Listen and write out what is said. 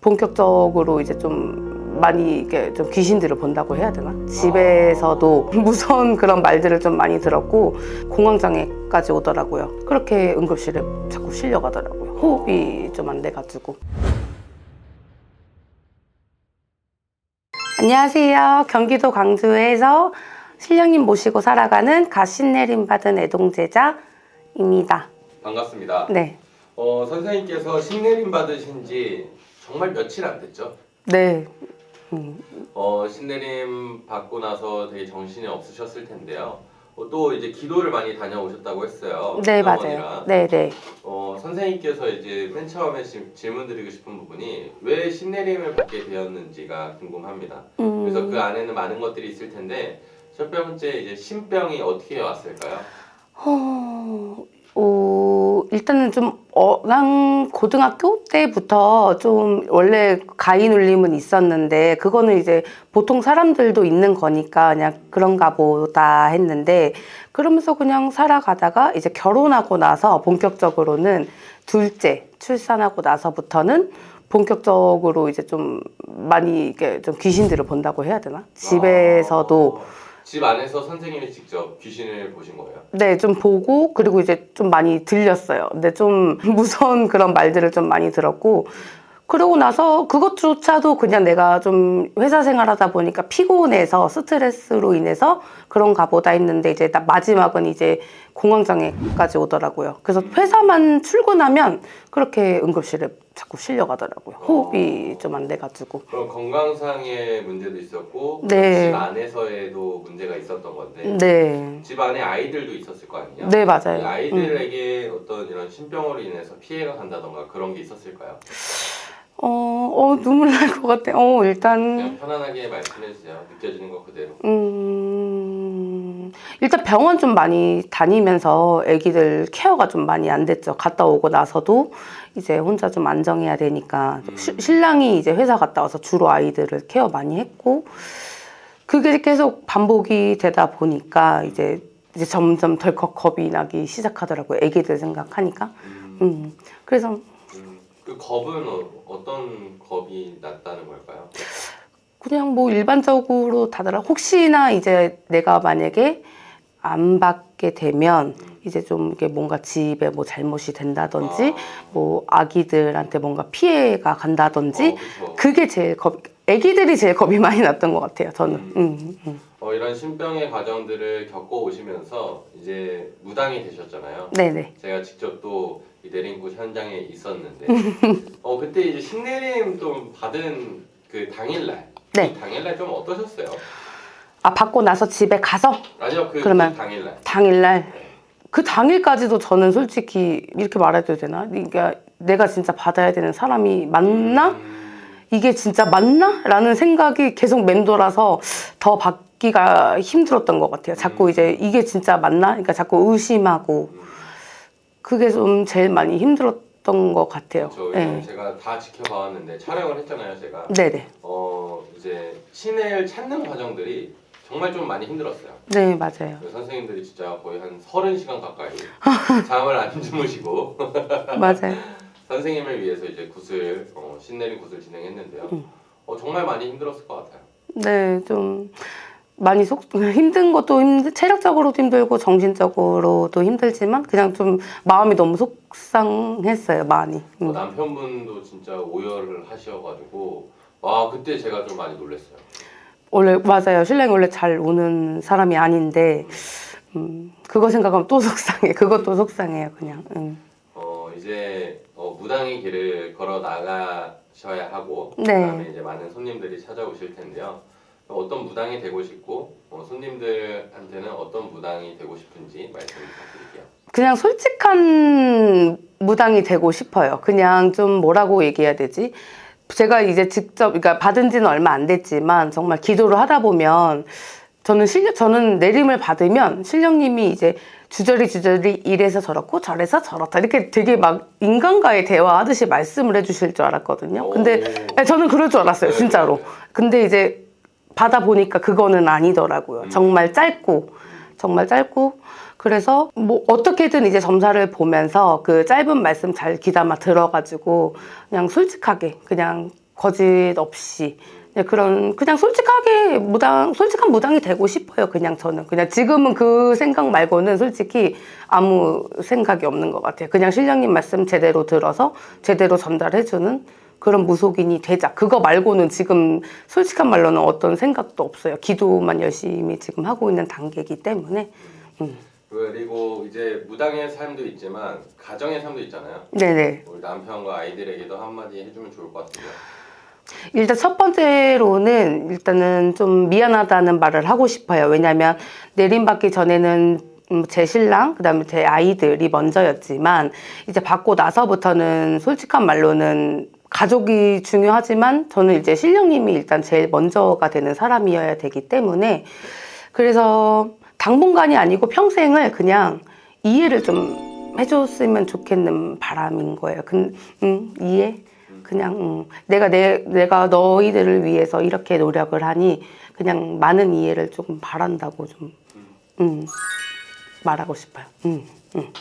본격적으로 이제 좀 많이 이게 좀 귀신들을 본다고 해야 되나? 집에서도 무서운 그런 말들을 좀 많이 들었고 공황장애까지 오더라고요. 그렇게 응급실에 자꾸 실려가더라고요. 호흡이 좀 안 돼가지고. 안녕하세요. 경기도 광주에서 신령님 모시고 살아가는 가신내림 받은 애동제자입니다. 반갑습니다. 네. 어, 선생님께서 신내림 받으신 지 정말 며칠 안 됐죠? 네. 어, 신내림 받고 나서 되게 정신이 없으셨을 텐데요. 어, 또 이제 기도를 많이 다녀오셨다고 했어요. 네. 맞아요. 네, 네. 어, 선생님께서 이제 맨 처음에 지- 질문드리고 싶은 부분이 왜 신내림을 받게 되었는지가 궁금합니다. 음. 그래서 그 안에는 많은 것들이 있을 텐데 첫 번째 이제 신병이 어떻게 왔을까요? 어, 어, 일단은 좀, 어, 난 고등학교 때부터 좀 원래 가위 눌림은 있었는데, 그거는 이제 보통 사람들도 있는 거니까 그냥 그런가 보다 했는데, 그러면서 그냥 살아가다가 이제 결혼하고 나서 본격적으로는 둘째 출산하고 나서부터는 본격적으로 이제 좀 많이 이게 좀 귀신들을 본다고 해야 되나? 집에서도 아, 집 안에서 선생님이 직접 귀신을 보신 거예요? 네, 좀 보고 그리고 이제 좀 많이 들렸어요. 근데 좀 무서운 그런 말들을 좀 많이 들었고 그러고 나서 그것조차도 그냥 내가 좀 회사 생활하다 보니까 피곤해서 스트레스로 인해서 그런가 보다 했는데 이제 나- 마지막은 이제 공황장애까지 오더라고요. 그래서 회사만 출근하면 그렇게 응급실에 자꾸 실려가더라고요. 호흡이 좀안 돼가지고. 그럼 건강상의 문제도 있었고 네. 집 안에서에도 문제가 있었던 건데 네. 집 안에 아이들도 있었을 거 아니에요? 네, 이 맞아요. 음. 아이들에게 어떤 이런 신병으로 인해서 피해가 간다던가 그런 게 있었을까요? 어, 어, 눈물 날 것 같아. 어, 일단. 그냥 편안하게 말씀해 주세요. 느껴지는 것 그대로. 음, 일단 병원 좀 많이 다니면서 아기들 케어가 좀 많이 안 됐죠. 갔다 오고 나서도 이제 혼자 좀 안정해야 되니까 시- 신랑이 이제 회사 갔다 와서 주로 아이들을 케어 많이 했고 그게 계속 반복이 되다 보니까 이제 이제 점점 덜컥 겁이 나기 시작하더라고요. 아기들 생각하니까. 음, 음, 그래서 음, 그 겁은 어, 떤 겁이 났다는 걸까요? 그냥 뭐 일반적으로 다들 혹시나 이제 내가 만약에 안 받게 되면 이제 좀 이게 뭔가 집에 뭐 잘못이 된다든지 뭐 아기들한테 뭔가 피해가 간다든지 어, 그쵸. 그게 제일 겁 아기들이 제일 겁이 많이 났던 것 같아요 저는 음, 음. 어, 이런 신병의 과정들을 겪어 오시면서 이제 무당이 되셨잖아요. 네네. 제가 직접 또 이 내림굿 현장에 있었는데. 어 그때 이제 신내림 좀 받은 그 당일날. 네. 그 당일날 좀 어떠셨어요? 아 받고 나서 집에 가서? 아니요 그, 그러면- 그 당일날. 당일날? 그 당일까지도 저는 솔직히 이렇게 말해도 되나? 그러니까 내가 진짜 받아야 되는 사람이 맞나? 음, 이게 진짜 맞나? 라는 생각이 계속 맴돌아서 더 받 기가 힘들었던 것 같아요. 자꾸 음. 이제 이게 진짜 맞나? 그러니까 자꾸 의심하고 그게 좀 제일 많이 힘들었던 것 같아요. 저 네. 제가 다 지켜봐왔는데 촬영을 했잖아요 제가 네네. 어 이제 신을 찾는 과정들이 정말 좀 많이 힘들었어요. 네, 맞아요. 그 선생님들이 진짜 거의 한 30시간 가까이 잠을 안 주무시고 맞아요. 선생님을 위해서 이제 굿을 어, 신내림 굿을 진행했는데요. 음. 어, 정말 많이 힘들었을 것 같아요. 네, 좀 많이 속 힘든 것도 힘들, 체력적으로도 힘들고 정신적으로도 힘들지만 그냥 좀 마음이 너무 속상했어요, 많이. 어, 음. 남편분도 진짜 오열을 하셔가지고 와 그때 제가 좀 많이 놀랐어요. 원래 맞아요. 신랑이 원래 잘 우는 사람이 아닌데 음, 그거 생각하면 또 속상해. 그것도 속상해요, 그냥. 음. 어 이제 어, 무당의 길을 걸어 나가셔야 하고 네. 그다음에 이제 많은 손님들이 찾아오실 텐데요. 어떤 무당이 되고 싶고 어, 손님들한테는 어떤 무당이 되고 싶은지 말씀 부탁드릴게요. 그냥 솔직한 무당이 되고 싶어요. 그냥 좀 뭐라고 얘기해야 되지? 제가 이제 직접, 그러니까 받은 지는 얼마 안 됐지만 정말 기도를 하다 보면 저는 실 저는 내림을 받으면 신령님이 이제 주저리 주저리 이래서 저렇고 저래서 저렇다 이렇게 되게 막 인간과의 대화하듯이 말씀을 해주실 줄 알았거든요. 근데 오. 네, 저는 그럴 줄 알았어요, 네, 진짜로. 근데 이제 받아 보니까 그거는 아니더라고요. 음. 정말 짧고, 정말 짧고. 그래서 뭐 어떻게든 이제 점사를 보면서 그 짧은 말씀 잘 귀담아 들어가지고 그냥 솔직하게 그냥 거짓 없이 네, 그런 그냥 솔직하게 무당 솔직한 무당이 되고 싶어요. 그냥 저는 그냥 지금은 그 생각 말고는 솔직히 아무 생각이 없는 것 같아요. 그냥 신령님 말씀 제대로 들어서 제대로 전달해주는 그런 무속인이 되자. 그거 말고는 지금 솔직한 말로는 어떤 생각도 없어요. 기도만 열심히 지금 하고 있는 단계이기 때문에. 음. 그리고 이제 무당의 삶도 있지만 가정의 삶도 있잖아요. 네네. 우리 남편과 아이들에게도 한마디 해주면 좋을 것 같은데요. 일단 첫 번째로는 일단은 좀 미안하다는 말을 하고 싶어요. 왜냐하면 내림받기 전에는 음, 제 신랑, 그 다음에 제 아이들이 먼저였지만, 이제 받고 나서부터는 솔직한 말로는 가족이 중요하지만, 저는 이제 신령님이 일단 제일 먼저가 되는 사람이어야 되기 때문에, 그래서 당분간이 아니고 평생을 그냥 이해를 좀 해줬으면 좋겠는 바람인 거예요. 근, 음, 이해? 그냥 음, 내가 내 내가 너희들을 위해서 이렇게 노력을 하니 그냥 많은 이해를 조금 바란다고 좀 음, 말하고 싶어요. 음, 음.